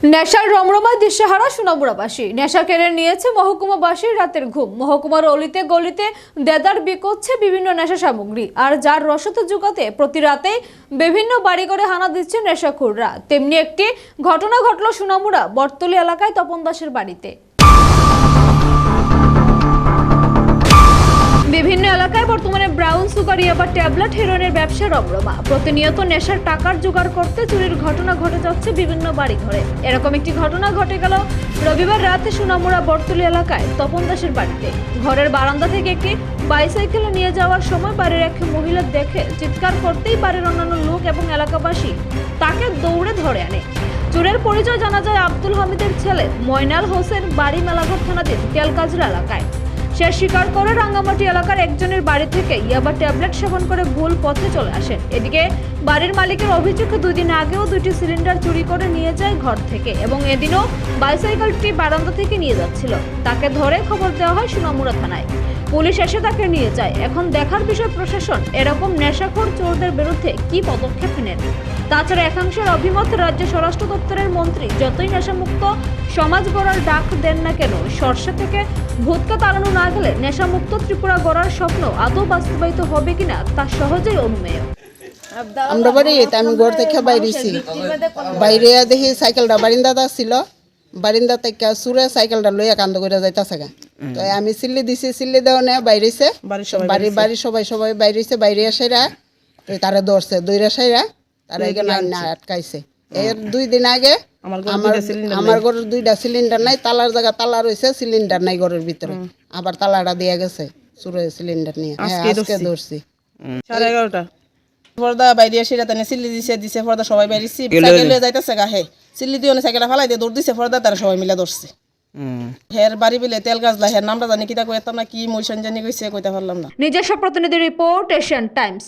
নেশার রমরমায় দিশেহারা সোনামুড়াবাসী নেশা কেড়ে নিয়েছে মহকুমাবাসীর রাতের ঘুম। মহকুমার অলিতে গলিতে দেদার বিকোচ্ছে বিভিন্ন নেশা সামগ্রী। আর যার রসত যুগাতে প্রতি রাতেই বিভিন্ন বাড়ি করে হানা দিচ্ছে নেশাখুররা। তেমনি একটি ঘটনা ঘটল সোনামুড়া বটতলি এলাকায় তপন দাসের বাড়িতে। ব্রাউন সুগার, ইয়াবা ট্যাবলেট হেরোনের ব্যবসা রমরমা প্রতিনিয়ত নেশার টাকার জোগাড় করতে চুরির ঘটনা ঘটে যাচ্ছে বিভিন্ন বাড়ি ঘরে এরকম একটি ঘটনা ঘটে গেল রবিবার রাতে সোনামুড়া, বটতলি এলাকায় তপন দাসের বাড়িতে। ঘরের বারান্দা থেকে একটি বাইসাইকেলে নিয়ে যাওয়ার সময় বাড়ির এক মহিলা দেখে চিৎকার করতেই বাড়ির অন্যান্য লোক এবং এলাকাবাসী তাকে দৌড়ে ধরে আনে। চোরের পরিচয় জানা যায় আব্দুল হামিদের ছেলে ময়নাল হোসেন বাড়ি মেলাঘর থানাধীন তেলকাজরা এলাকায়। সে স্বীকার করে রাঙ্গামাটি এলাকার একজনের বাড়ি থেকে ইয়াবা ট্যাবলেট সেবন করে ভুল পথে চলে আসেন এদিকে বাড়ির মালিকের অভিযোগ, দুদিন আগেও দুটি সিলিন্ডার চুরি করে নিয়ে যায় ঘর থেকে এবং এদিনও বাইসাইকেলটি বারান্দা থেকে নিয়ে যাচ্ছিল। তাকে ধরে খবর দেওয়া হয় সুনামুড়া থানায়। পুলিশ এসে তাকে নিয়ে যায়। এখন দেখার বিষয় প্রশাসন, এরকম নেশাখোর চোরদের বিরুদ্ধে কি পদক্ষেপ নেন? তাছাড়া একাংশের অভিমত, রাজ্য স্বরাষ্ট্র দপ্তরের মন্ত্রী, যতই নেশামুক্ত, সমাজ গড়ার ডাক দেন না কেন, সর্ষে থেকে ভূতকে তাড়ানো না গেলে নেশামুক্ত ত্রিপুরা গড়ার স্বপ্ন আদৌ বাস্তবায়িত হবে কিনা তা সহজেই অনুমেয়। আমরা বাড়ি এটা আমি ঘর থেকে বাইরেছি। বাইরে দেখি সাইকেলটা বারিন্দাতে ছিল। বারিন্দা থেকে সুরে সাইকেলটা লইয়া কান্দ করে যাইতাছে গা। তো আমি সিল্লি দিছি সিল্লি দেওয়া নে বাইরেছে। বাড়ি বাড়ি সবাই সবাই বাইরেছে বাইরে আসাইরা তো তারা ধরছে দইরা সাইরা তারা এখানে আটকাইছে। এর দুই দিন আগে আমার আমার ঘরের দুইটা সিলিন্ডার নাই তালার জায়গা তালা রয়েছে সিলিন্ডার নাই ঘরের ভিতরে। আবার তালাটা দিয়া গেছে সুরে সিলিন্ডার নিয়ে। হ্যাঁ আজকে ধরছি। সাড়ে এগারোটা। পর্দা বাইরে এসে তানে সিল্লি দিছে দিছে পর্দা সবাই বাইরেছি সাইকেল লয়ে যাইতেছে গা হে। সিল্লি দিয়ে সাইকেল ফালাই দিয়ে দৌড় দিছে পর্দা তারা সবাই মিলে ধরছে। হের বাড়ি বিলে তেল গাছলা হের নামটা জানি কিতা কইতাম না কি মইশন জানি কইছে কইতে পারলাম না। নিজস্ব প্রতিনিধি রিপোর্ট এশিয়ান টাইমস।